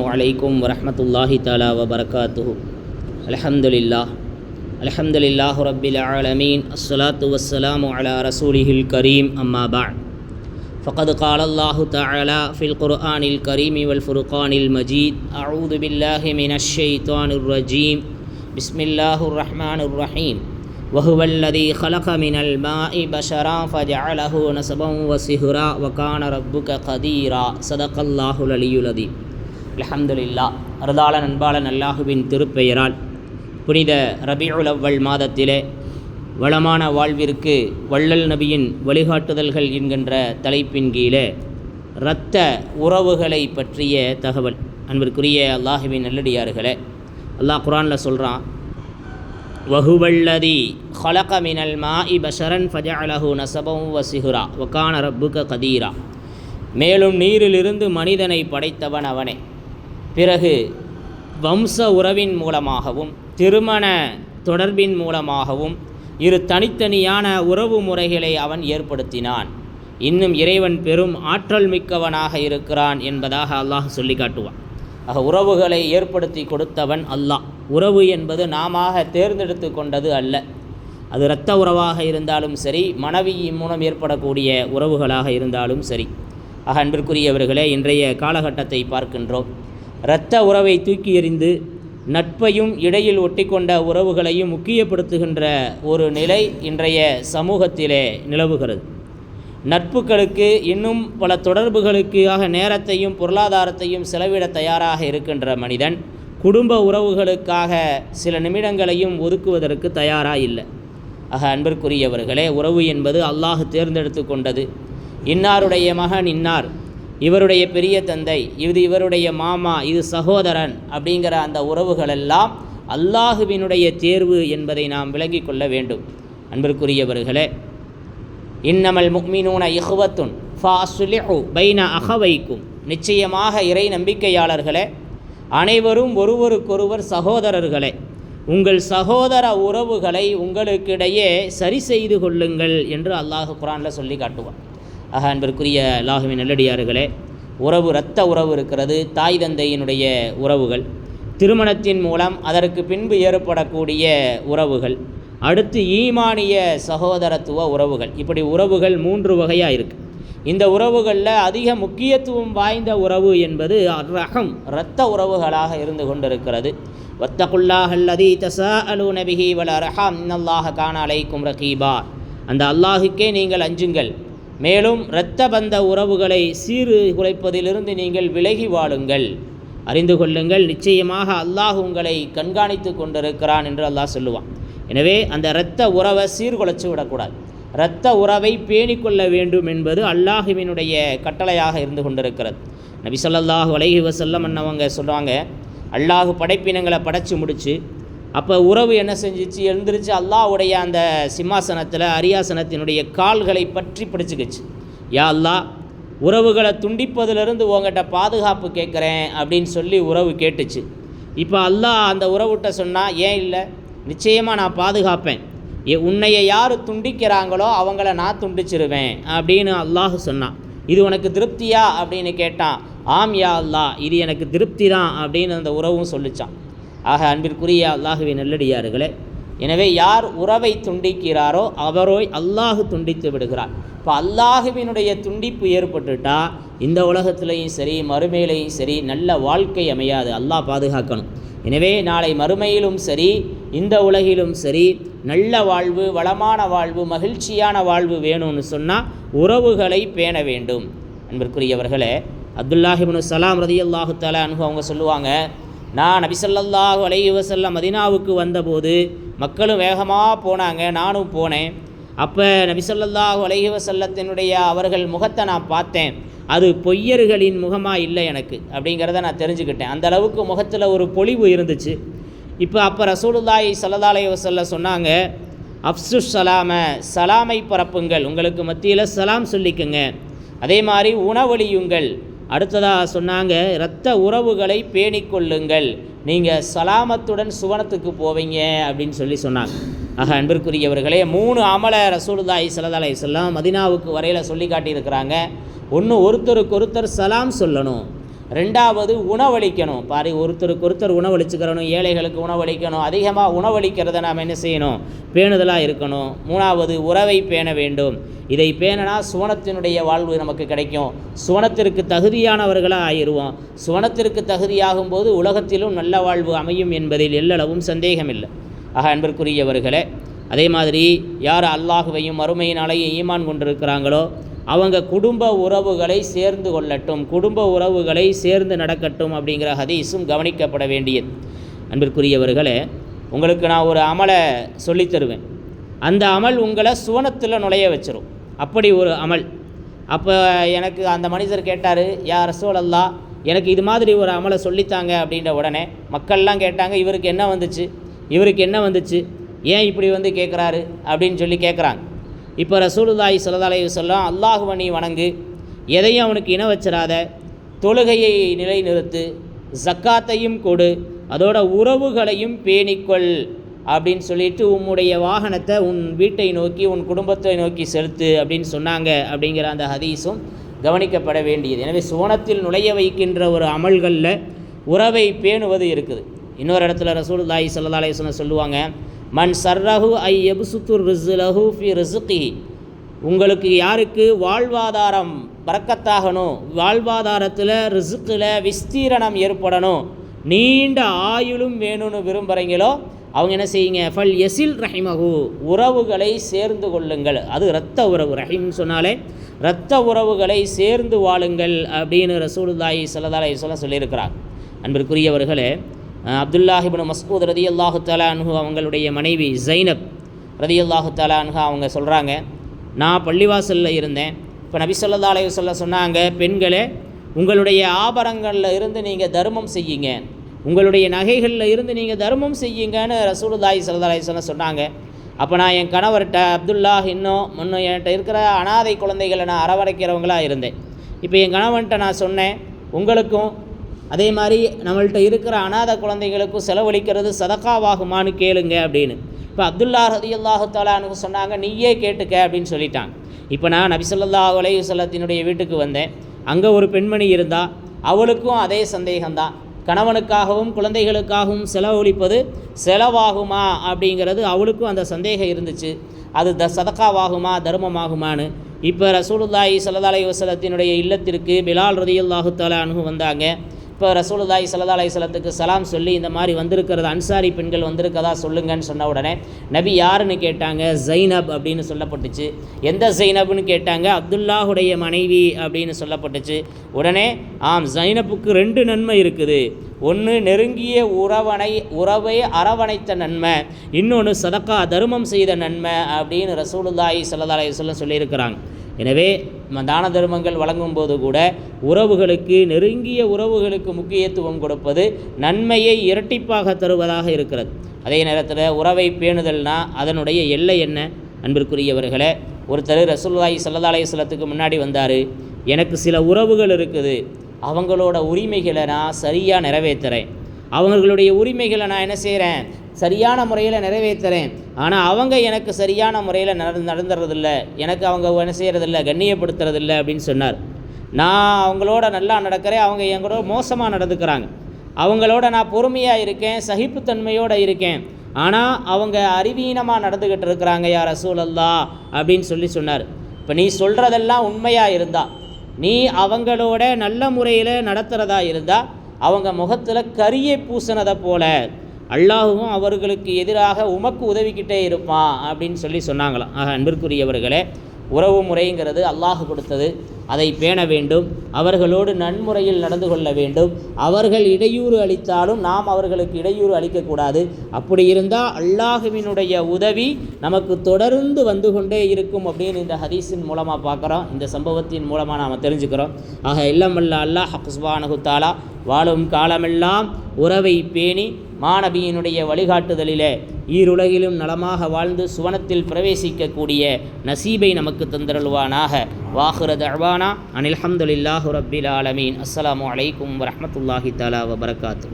عليكم ورحمة الله تعالى وبركاته. الحمد لله الحمد لله رب العالمين. الصلاة والسلام على رسوله الكريم. أما بعد. فقد قال الله تعالى في القرآن الكريم والفرقان المجيد أعوذ بالله من الشيطان الرجيم. بسم الله الرحمن الرحيم. وهو الذي خلق من الماء بشرا فجعله نسبا وسهرا وكان ربك قديرا. صدق الله العلي العظيم. அல்ஹம்துலில்லா. அருதாள அன்பாளன் அல்லாஹுவின் திருப்பெயரால் புனித ரபியுல் அவ்வல் மாதத்திலே வளமான வாழ்விற்கு வள்ளல் நபியின் வழிகாட்டுதல்கள் என்கின்ற தலைப்பின் கீழே இரத்த உறவுகளை பற்றிய தகவல். அன்பிற்குரிய அல்லாஹுவின் நல்லடியார்களே அல்லாஹ் குரானில் சொல்கிறான் வஹுவல்லதி ஹலக மினல் மாஇ பஷரன் ஃபஜஅலஹு நசபம் வசிஹுரா வகான ரப்புக கதீரா. மேலும் நீரிலிருந்து மனிதனை படைத்தவன் அவனே. பிறகு வம்ச உறவின் மூலமாகவும் திருமண தொடர்பின் மூலமாகவும் இரு தனித்தனியான உறவு முறைகளை அவன் ஏற்படுத்தினான். இன்னும் இறைவன் பெரும் ஆற்றல் மிக்கவனாக இருக்கிறான் என்பதாக அல்லாஹ் சொல்லி காட்டுவான். ஆக உறவுகளை ஏற்படுத்தி கொடுத்தவன் அல்லாஹ். உறவு என்பது நாம தேர்ந்தெடுத்து கொண்டது அல்ல. அது இரத்த உறவாக இருந்தாலும் சரி மனைவியின் மூலம் ஏற்படக்கூடிய உறவுகளாக இருந்தாலும் சரி. ஆக அன்பிற்குரியவர்களே இன்றைய காலகட்டத்தை பார்க்கின்றோம். இரத்த உறவை தூக்கி எறிந்து நட்பையும் இடையில் ஒட்டிக்கொண்ட உறவுகளையும் முக்கியப்படுத்துகின்ற ஒரு நிலை இன்றைய சமூகத்திலே நிலவுகிறது. நட்புகளுக்கு இன்னும் பல தொடர்புகளுக்காக நேரத்தையும் பொருளாதாரத்தையும் செலவிட தயாராக இருக்கின்ற மனிதன் குடும்ப உறவுகளுக்காக சில நிமிடங்களையும் ஒதுக்குவதற்கு தயாராக இல்லை. ஆக அன்பிற்குரியவர்களே உறவு என்பது அல்லாஹ் தேர்ந்தெடுத்து கொண்டது. இன்னாருடைய மகன் இன்னார். இவருடைய பெரிய தந்தை இது இவருடைய மாமா இது சகோதரன் அப்படிங்கிற அந்த உறவுகளெல்லாம் அல்லாஹுவினுடைய தேர்வு என்பதை நாம் விளங்கி கொள்ள வேண்டும். அன்பிற்குரியவர்களே இன்னமல் முக்மினூன இஹ்வத்துன் ஃபாசுலிஹு பைன அகவைக்கும் நிச்சயமாக இறை நம்பிக்கையாளர்களே அனைவரும் ஒருவருக்கொருவர் சகோதரர்களே உங்கள் சகோதர உறவுகளை உங்களுக்கிடையே சரி செய்து கொள்ளுங்கள் என்று அல்லாஹ் குரானில் சொல்லி காட்டுவான். ஆக அன்பிற்குரிய அல்லாஹுவின் நல்லடியார்களே உறவு இரத்த உறவு இருக்கிறது தாய் தந்தையினுடைய உறவுகள். திருமணத்தின் மூலம் அதற்கு பின்பு ஏற்படக்கூடிய உறவுகள். அடுத்து ஈமானிய சகோதரத்துவ உறவுகள். இப்படி உறவுகள் மூன்று வகையாக இருக்குது இந்த உறவுகளில் அதிக முக்கியத்துவம் வாய்ந்த உறவு என்பது ரகம் இரத்த உறவுகளாக இருந்து கொண்டிருக்கிறது. வத்தகுல்லாஹல்லதி தசா அலு நபிஹி வல ரஹாம் இன்னல்லாக காண அலைக்கும் ரகீபா. அந்த அல்லாஹுக்கே நீங்கள் அஞ்சுங்கள். மேலும் இரத்த பந்த உறவுகளை சீறு குலைப்பதிலிருந்து நீங்கள் விலகி வாழுங்கள். அறிந்து கொள்ளுங்கள் நிச்சயமாக அல்லாஹ் உங்களை கண்காணித்து கொண்டிருக்கிறான் என்று அல்லாஹ் சொல்லுவான். எனவே அந்த இரத்த உறவை சீர்குலைச்சு விடக்கூடாது. இரத்த உறவை பேணிக்கொள்ள வேண்டும் என்பது அல்லாஹுவினுடைய கட்டளையாக இருந்து கொண்டிருக்கிறது. நபி சொல்லல்லாஹு அலைஹி வசல்லம் அண்ணவங்க சொல்கிறாங்க அல்லாஹு படைப்பினங்களை படைச்சு முடித்து அப்போ உறவு என்ன செஞ்சிச்சு? எழுந்திரிச்சு அல்லாஹ்வுடைய அந்த சிம்மாசனத்தில் அரியாசனத்தினுடைய கால்களை பற்றி பிடிச்சிக்கிச்சு. யா அல்லாஹ் உறவுகளை துண்டிப்பதிலிருந்து உங்ககிட்ட பாதுகாப்பு கேட்குறேன் அப்படின்னு சொல்லி உறவு கேட்டுச்சு. இப்போ அல்லாஹ் அந்த உறவுகிட்ட சொன்னால் ஏன் இல்லை? நிச்சயமாக நான் பாதுகாப்பேன். ஏ உன்னையை யார் துண்டிக்கிறாங்களோ அவங்கள நான் துண்டிச்சிருவேன். அப்படின்னு அல்லாஹ் சொன்னான் இது உனக்கு திருப்தியா? அப்படின்னு கேட்டான். ஆம் யா அல்லாஹ் இது எனக்கு திருப்தி தான். அப்படின்னு அந்த உறவும் சொல்லிச்சான். ஆக அன்பிற்குரிய அல்லாஹுவின் நல்லடியார்களே எனவே யார் உறவை துண்டிக்கிறாரோ அவரோ அல்லாஹு துண்டித்து விடுகிறார். இப்போ அல்லாஹுவினுடைய துண்டிப்பு ஏற்பட்டுட்டா இந்த உலகத்திலையும் சரி மறுமையிலையும் சரி நல்ல வாழ்க்கை அமையாது. அல்லாஹ் பாதுகாக்கணும். எனவே நாளை மறுமையிலும் சரி இந்த உலகிலும் சரி நல்ல வாழ்வு வளமான வாழ்வு மகிழ்ச்சியான வாழ்வு வேணும்னு சொன்னால் உறவுகளை பேண வேண்டும். அன்பிற்குரியவர்களே அப்துல்லாஹிபின் சலாம் ரதி அல்லாஹு தலா அனுகு அவங்க சொல்லுவாங்க நான் நபிசல்லாஹு அலைஹி வசல்லம் மதினாவுக்கு வந்தபோது மக்களும் வேகமாக போனாங்க நானும் போனேன். அப்போ நபிசல்லாஹு அலைஹி வசல்லத்தினுடைய அவர்கள் முகத்தை நான் பார்த்தேன். அது பொய்யர்களின் முகமாக இல்லை எனக்கு அப்படிங்கிறத நான் தெரிஞ்சுக்கிட்டேன். அந்த அளவுக்கு முகத்தில் ஒரு பொலிவு இருந்துச்சு. இப்போ அப்போ ரசூலுல்லாஹி சல்லா வசல்ல சொன்னாங்க அப்சு சலாம சலாமை பரப்புங்கள். உங்களுக்கு மத்தியில் சலாம் சொல்லிக்குங்க. அதே மாதிரி உணவழியுங்கள் அடுத்ததாக சொன்னாங்க இரத்த உறவுகளை பேணிக்கொள்ளுங்கள். நீங்கள் சலாமத்துடன் சுவனத்துக்கு போவீங்க அப்படின்னு சொல்லி சொன்னாங்க. ஆக அன்பிற்குரியவர்களே மூணு அமல ரசூல்தாய் சலதாலை செல்லாம் மதினாவுக்கு வரையில் சொல்லி காட்டியிருக்கிறாங்க. ஒன்று ஒருத்தருக்கு ஒருத்தர் சலாம் சொல்லணும். ரெண்டாவது உணவளிக்கணும். பாரு ஒருத்தருக்கு ஒருத்தர் உணவளிச்சுக்கிறணும் ஏழைகளுக்கு உணவளிக்கணும் அதிகமாக உணவளிக்கிறத நாம் என்ன செய்யணும்? பேணுதலாக இருக்கணும். மூணாவது உறவை பேண வேண்டும். இதை பேணனா சுவனத்தினுடைய வாழ்வு நமக்கு கிடைக்கும். சுவனத்திற்கு தகுதியானவர்களாக ஆயிடுவோம். சுவனத்திற்கு தகுதியாகும் போது உலகத்திலும் நல்ல வாழ்வு அமையும் என்பதில் எல்லளவும் சந்தேகமில்லை. ஆக அன்பிற்குரியவர்களே அதே மாதிரி யார் அல்லாஹுவையும் மறுமை நாளையும் ஈமான் கொண்டிருக்கிறாங்களோ அவங்க குடும்ப உறவுகளை சேர்ந்து கொள்ளட்டும் குடும்ப உறவுகளை சேர்ந்து நடக்கட்டும் அப்படிங்கிற ஹதீஸும் கவனிக்கப்பட வேண்டியது. அன்பிற்குரியவர்களே உங்களுக்கு நான் ஒரு அமலை சொல்லித் தருவேன். அந்த அமல் உங்களை சுவனத்தில் நுழைய வச்சிரும். அப்படி ஒரு அமல். அப்போ எனக்கு அந்த மனிதர் கேட்டார் யார் சோழல்லா எனக்கு இது மாதிரி ஒரு அமலை சொல்லித்தாங்க அப்படின்ற உடனே மக்கள்லாம் கேட்டாங்க இவருக்கு என்ன வந்துச்சு? இவருக்கு என்ன வந்துச்சு? ஏன் இப்படி வந்து கேட்குறாரு அப்படின்னு சொல்லி கேட்குறாங்க இப்போ ரசூலுல்லாஹி ஸல்லல்லாஹு சொல்லலாம் வஸல்லம் அல்லாஹுவை நீ வணங்கு எதையும் அவனுக்கு இன வச்சிடாத தொழுகையை நிலைநிறுத்து ஜக்காத்தையும் கொடு அதோட உறவுகளையும் பேணிக்கொள் அப்படின்னு சொல்லிட்டு உம்முடைய வாகனத்தை உன் வீட்டை நோக்கி உன் குடும்பத்தை நோக்கி செலுத்து அப்படின்னு சொன்னாங்க அப்படிங்கிற அந்த ஹதீஸும் கவனிக்கப்பட வேண்டியது. எனவே சுவனத்தில் நுழைய வைக்கின்ற ஒரு அமல்களில் உறவை பேணுவது இருக்குது. இன்னொரு இடத்துல ரசூலுல்லாஹி ஸல்லல்லாஹு அலைஹி சொல்லுவாங்க மன் சர்ரஹு ஐ எபுசுத்துர் ரிஸ்லஹு ஃபி ரிசுகி உங்களுக்கு யாருக்கு வாழ்வாதாரம் பறக்கத்தாகணும் வாழ்வாதாரத்தில் ரிசுக்கில் விஸ்தீரணம் ஏற்படணும் நீண்ட ஆயுளும் வேணும்னு விரும்புகிறீங்களோ அவங்க என்ன செய்யுங்க? ஃபல் எசில் ரஹிமகு உறவுகளை சேர்ந்து கொள்ளுங்கள். அது இரத்த உறவு. ரஹிம்னு சொன்னாலே இரத்த உறவுகளை சேர்ந்து வாழுங்கள் அப்படின்னு ரசூலுல்லாஹி ஸல்லல்லாஹு சொல்ல சொல்லியிருக்கிறார். அன்பிற்குரியவர்களே அப்துல்லாஹிபின் மஸ்கூத் ரதி அல்லாஹு அன்ஹு அவங்களுடைய மனைவி ஜைனப் ரதி அல்லாஹு அன்ஹு அவங்க சொல்கிறாங்க நான் பள்ளிவாசலில் இருந்தேன். இப்போ நபி ஸல்லல்லாஹு சொல்ல சொன்னாங்க பெண்களே உங்களுடைய ஆபரங்களில் இருந்து நீங்கள் தர்மம் செய்யுங்க. உங்களுடைய நகைகளில் இருந்து நீங்கள் தர்மம் செய்யுங்கன்னு ரசூலுதாய் ஸல்லல்லாஹு அலைஹி சொன்னாங்க. அப்போ நான் என் கணவர்கிட்ட அப்துல்லாஹ் இன்னும் இன்னும் என்கிட்ட இருக்கிற அனாதை குழந்தைகளை நான் அரவணைக்கிறவங்களா இருந்தேன். இப்போ என் கணவன்கிட்ட நான் சொன்னேன் உங்களுக்கும் அதே மாதிரி நம்மள்கிட்ட இருக்கிற அனாத குழந்தைகளுக்கும் செலவழிக்கிறது சதக்காவாகுமான்னு கேளுங்க அப்படின்னு. இப்போ அப்துல்லா ரதி அல்லாஹு தாலானுக்கு சொன்னாங்க நீயே கேட்டுக்க அப்படின்னு சொல்லிட்டாங்க. இப்போ நான் நபிசல்லா அலைஹி வீட்டுக்கு வந்தேன். அங்கே ஒரு பெண்மணி இருந்தால் அவளுக்கும் அதே சந்தேகம்தான். கணவனுக்காகவும் குழந்தைகளுக்காகவும் செலவழிப்பது செலவாகுமா அப்படிங்கிறது அவளுக்கும் அந்த சந்தேகம் இருந்துச்சு. அது த சதக்காவாகுமா தர்மமாகுமான்னு. இப்போ ரசூலுல்லாஹி சல்லா அலைஹி வஸல்லத்தினுடைய இல்லத்திற்கு பிலால் ரதியுல்லாஹு தஆலா அன்ஹு வந்தாங்க. இப்போ ரசூலுதாய் ஸல்லல்லாஹு அலைஹி சலாம் சொல்லி இந்த மாதிரி வந்திருக்கிறது அன்சாரி பெண்கள் வந்திருக்கதா சொல்லுங்கன்னு சொன்ன உடனே நபி யாருன்னு கேட்டாங்க ஜைனப் அப்படின்னு சொல்லப்பட்டுச்சு. எந்த ஜைனப்னு கேட்டாங்க அப்துல்லாஹுடைய மனைவி அப்படின்னு சொல்லப்பட்டுச்சு. உடனே ஆம் ஜைனப்புக்கு ரெண்டு நன்மை இருக்குது. ஒன்று நெருங்கிய உறவனை உறவை அரவணைத்த நன்மை. இன்னொன்று சதக்கா தர்மம் செய்த நன்மை அப்படின்னு ரசூலுல்லாஹி ஸல்லல்லாஹு அலைஹி சொல்லியிருக்கிறாங்க. எனவே நம்ம தான தர்மங்கள் வழங்கும் போது கூட உறவுகளுக்கு நெருங்கிய உறவுகளுக்கு முக்கியத்துவம் கொடுப்பது நன்மையை இரட்டிப்பாக தருவதாக இருக்கிறது. அதே நேரத்தில் உறவை பேணுதல்னா அதனுடைய எல்லை என்ன? அன்பிற்குரியவர்களே ஒருத்தர் ரசூல்லாய் சல்லதாலய சிலத்துக்கு முன்னாடி வந்தார். எனக்கு சில உறவுகள் இருக்குது. அவங்களோட உரிமைகளை நான் சரியாக நிறைவேற்றுறேன் அவங்களுடைய உரிமைகளை நான் என்ன செய்கிறேன் சரியான முறையில் நிறைவேற்றுறேன். ஆனால் அவங்க எனக்கு சரியான முறையில் நடந்து நடந்துறதில்ல. எனக்கு அவங்க என்ன செய்கிறதில்ல கண்ணியப்படுத்துறதில்ல அப்படின்னு சொன்னார். நான் அவங்களோட நல்லா நடக்கிறேன். அவங்க எங்களோட மோசமாக நடந்துக்கிறாங்க. அவங்களோட நான் பொறுமையாக இருக்கேன் சகிப்புத்தன்மையோடு இருக்கேன். ஆனால் அவங்க அறிவீனமாக நடந்துக்கிட்டு இருக்கிறாங்க யார் ரசூலல்லா அப்படின்னு சொல்லி சொன்னார். இப்போ நீ சொல்கிறதெல்லாம் உண்மையாக இருந்தா நீ அவங்களோட நல்ல முறையில் நடத்துகிறதா இருந்தால் அவங்க முகத்தில் கரியை பூசினதை போல அல்லாஹுவும் அவர்களுக்கு எதிராக உமக்கு உதவிக்கிட்டே இருப்பான் அப்படின்னு சொல்லி சொன்னாங்களாம். ஆக அன்பிற்குரியவர்களே உறவு முறைங்கிறது அல்லாஹ் கொடுத்தது. அதை பேண வேண்டும். அவர்களோடு நன்முறையில் நடந்து கொள்ள வேண்டும். அவர்கள் இடையூறு அளித்தாலும் நாம் அவர்களுக்கு இடையூறு அளிக்கக்கூடாது. அப்படி இருந்தால் அல்லாஹுவினுடைய உதவி நமக்கு தொடர்ந்து வந்து கொண்டே இருக்கும் அப்படின்னு இந்த ஹதீஸின் மூலமாக பார்க்குறோம். இந்த சம்பவத்தின் மூலமாக நாம் தெரிஞ்சுக்கிறோம். ஆக இல்லமல்ல அல்லாஹ் சுப்ஹானஹு வாழும் காலமெல்லாம் உறவை பேணி மாணவியினுடைய வழிகாட்டுதலிலே ஈருலகிலும் நலமாக வாழ்ந்து சுவனத்தில் பிரவேசிக்கக்கூடிய நசீபை நமக்கு தந்தருள்வானாக. வாஹுரத் அழ்வானா அனில் ஹம்துலில்லாஹு ரப்பில் ஆலமீன். அஸ்லாம் அலைக்கும் வரமத்துல்லாஹி தாலா வபரகாத்து